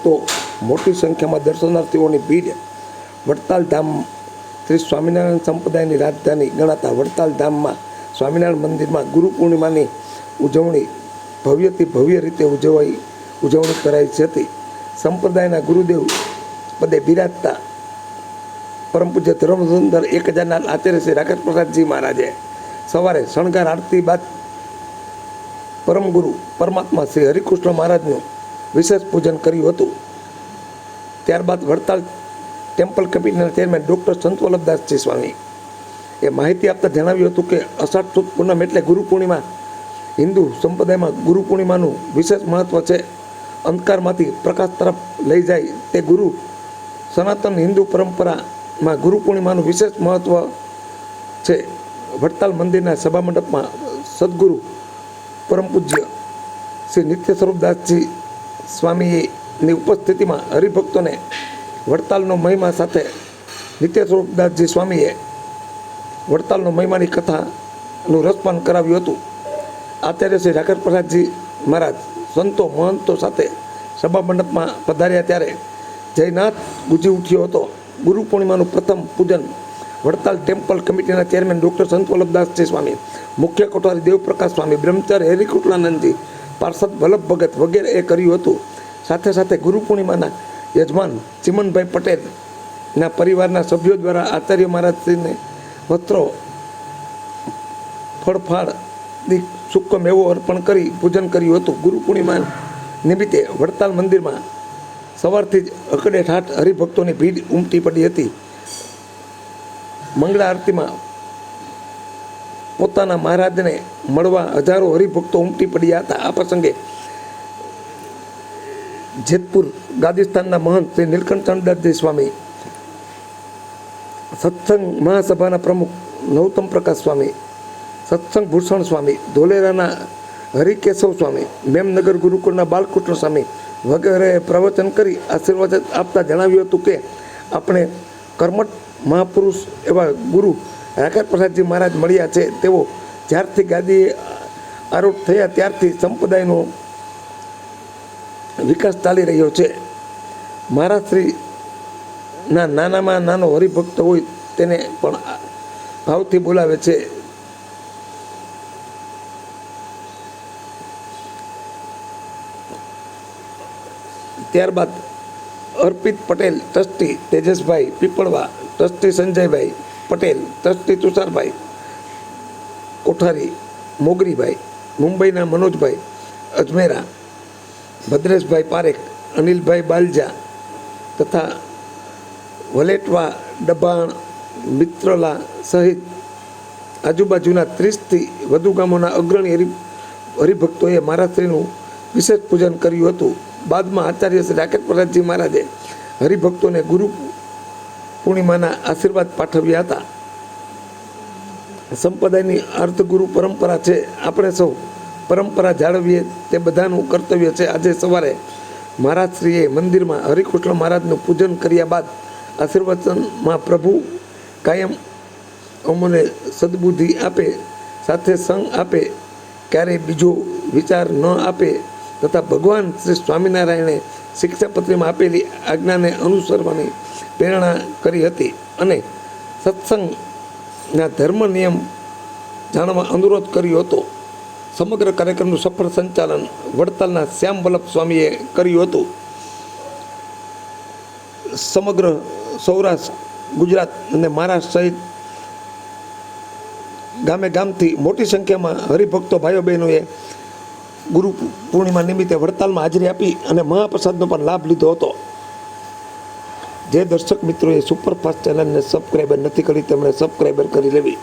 હરિભક્તો મોટી સંખ્યામાં દર્શનાર્થીઓની ભીડ વડતાલ ધામ શ્રી સ્વામિનારાયણ સંપ્રદાયની રાજધાની ગણાતા વડતાલ ધામમાં સ્વામિનારાયણ મંદિરમાં ગુરુ પૂર્ણિમાની ઉજવણી ભવ્યથી ભવ્ય રીતે ઉજવાઈ, ઉજવણી કરાઈ હતી સંપ્રદાયના ગુરુદેવ પદે બિરાજતા પરમ પૂજ્ય ધર્મસુંદર એક હજારના આચાર્ય શ્રી રાકેશ પ્રસાદજી મહારાજે સવારે શણગાર આરતી બાદ પરમ ગુરુ પરમાત્મા શ્રી હરિકૃષ્ણ મહારાજનું વિશેષ પૂજન કર્યું હતું. ત્યારબાદ વડતાલ ટેમ્પલ કમિટીના ચેરમેન ડૉક્ટર સંત સ્વામી એ માહિતી આપતા જણાવ્યું હતું કે અષાઢ સુદ પૂનમ એટલે ગુરુ પૂર્ણિમા. હિન્દુ સંપ્રદાયમાં ગુરુ પૂર્ણિમાનું વિશેષ મહત્ત્વ છે. અંધકારમાંથી પ્રકાશ તરફ લઈ જાય તે ગુરુ. સનાતન હિન્દુ પરંપરામાં ગુરુ પૂર્ણિમાનું વિશેષ મહત્ત્વ છે. વડતાલ મંદિરના સભા મંડપમાં સદગુરુ પરમ પૂજ્ય શ્રી નિત્ય સ્વરૂપદાસજી સ્વામીની ઉપસ્થિતિમાં હરિભક્તોને વડતાલનો મહિમા સાથે નિત્ય સ્વરૂપદાસજી સ્વામીએ વડતાલનો મહિમાની કથાનું રસપાન કરાવ્યું હતું. આચાર્ય શ્રી રાકેશ પ્રસાદજી મહારાજ સંતો મહંતો સાથે સભા મંડપમાં પધાર્યા ત્યારે જયનાથ ગુજી ઉઠ્યો હતો. ગુરુ પૂર્ણિમાનું પ્રથમ પૂજન વડતાલ ટેમ્પલ કમિટીના ચેરમેન ડૉક્ટર સંત વલ્લભદાસજી સ્વામી, મુખ્ય કોઠારી દેવપ્રકાશ સ્વામી બ્રહ્મચાર્ય હરિકૃષ્ણાનંદજી પાર્ષદ વલ્લભ ભગત વગેરે એ કર્યું હતું. સાથે સાથે ગુરુ પૂર્ણિમાના યજમાન ચિમનભાઈ પટેલના પરિવારના સભ્યો દ્વારા આચાર્ય મહારાજને વસ્ત્રો, ફળફાળ દી સૂકો મેવો અર્પણ કરી પૂજન કર્યું હતું. ગુરુ પૂર્ણિમા નિમિત્તે વડતાલ મંદિરમાં સવારથી જ અકડે ઠાઠ હરિભક્તોની ભીડ ઉમટી પડી હતી. મંગળા આરતીમાં પોતાના મહારાજને મળવા હજારો હરિભક્તો ઉમટી પડ્યા હતા. આ પ્રસંગે જેતપુર ગાદિસ્તાનના મહંત શ્રી નીલકંઠ ચંદ્રદાસજી સ્વામી, સત્સંગ મહાસભાના પ્રમુખ નૌતમ પ્રકાશ સ્વામી, સત્સંગ ભૂષણ સ્વામી, ધોલેરાના હરિકેશવ સ્વામી, મેમનગર ગુરુકુળના બાલકૃષ્ણ સ્વામી વગેરે પ્રવચન કરી આશીર્વાદ આપતા જણાવ્યું હતું કે આપણે કર્મઠ મહાપુરુષ એવા ગુરુ રાકેશ પ્રસાદજી મહારાજ મળ્યા છે. તેઓ જ્યારથી ગાદી આરૂઢ થયા, ત્યારથી સંપ્રદાયનો વિકાસ ચાલી રહ્યો છે. મહારાજ શ્રીના નાનામાં નાનો હરિભક્ત હોય તેને પણ ભાવથી બોલાવે છે. ત્યારબાદ Arpit Patel, trustee Tejasbhai Piplava, trustee Sanjaybhai Patel, trustee Tusharbhai, Kothari, Mogribhai, મુંબઈના મનોજભાઈ, અજમેરા, ભદ્રેશભાઈ પારેખ, અનિલભાઈ બાલજા તથા વલેટવા ડબાણ મિત્રલા સહિત આજુબાજુના ત્રીસથી વધુ ગામોના અગ્રણી હરિ, હરિભક્તોએ મહારાત્રીનું વિશેષ પૂજન કર્યું હતું. બાદમાં આચાર્ય શ્રી રાકેશ પ્રસાદજી મહારાજે હરિભક્તોને ગુરુ પૂર્ણિમાના આશીર્વાદ પાઠવ્યા હતા. સંપ્રદાયની અર્થગુરુ પરંપરા છે, આપણે સૌ પરંપરા જાળવીએ, તે બધાનું કર્તવ્ય છે. આજે સવારે મહારાજશ્રીએ મંદિરમાં હરિકૃષ્ણ મહારાજનું પૂજન કર્યા બાદ આશીર્વચનમાં પ્રભુ કાયમ અમને સદબુદ્ધિ આપે, સાથે સંગ આપે, ક્યારેય બીજો વિચાર ન આપે, તથા ભગવાન શ્રી સ્વામિનારાયણે શિક્ષાપત્રીમાં આપેલી આજ્ઞાને અનુસરવાની પ્રેરણા કરી હતી અને સત્સંગના ધર્મ નિયમ જાણવા અનુરોધ કર્યો હતો. સમગ્ર કાર્યક્રમનું સફળ સંચાલન વડતાલના શ્યામ વલ્લભ સ્વામીએ કર્યું હતું. સમગ્ર સૌરાષ્ટ્ર, ગુજરાત અને મહારાષ્ટ્ર સહિત ગામે ગામથી મોટી સંખ્યામાં હરિભક્તો ભાઈઓ બહેનોએ ગુરુ પૂર્ણિમા નિમિત્તે વડતાલમાં હાજરી આપી અને મહાપ્રસાદનો પણ લાભ લીધો હતો. જે દર્શક મિત્રોએ સુપરફાસ્ટ ચેનલને સબસ્ક્રાઈબર નથી કરી, તેમણે સબસ્ક્રાઈબર કરી લેવી.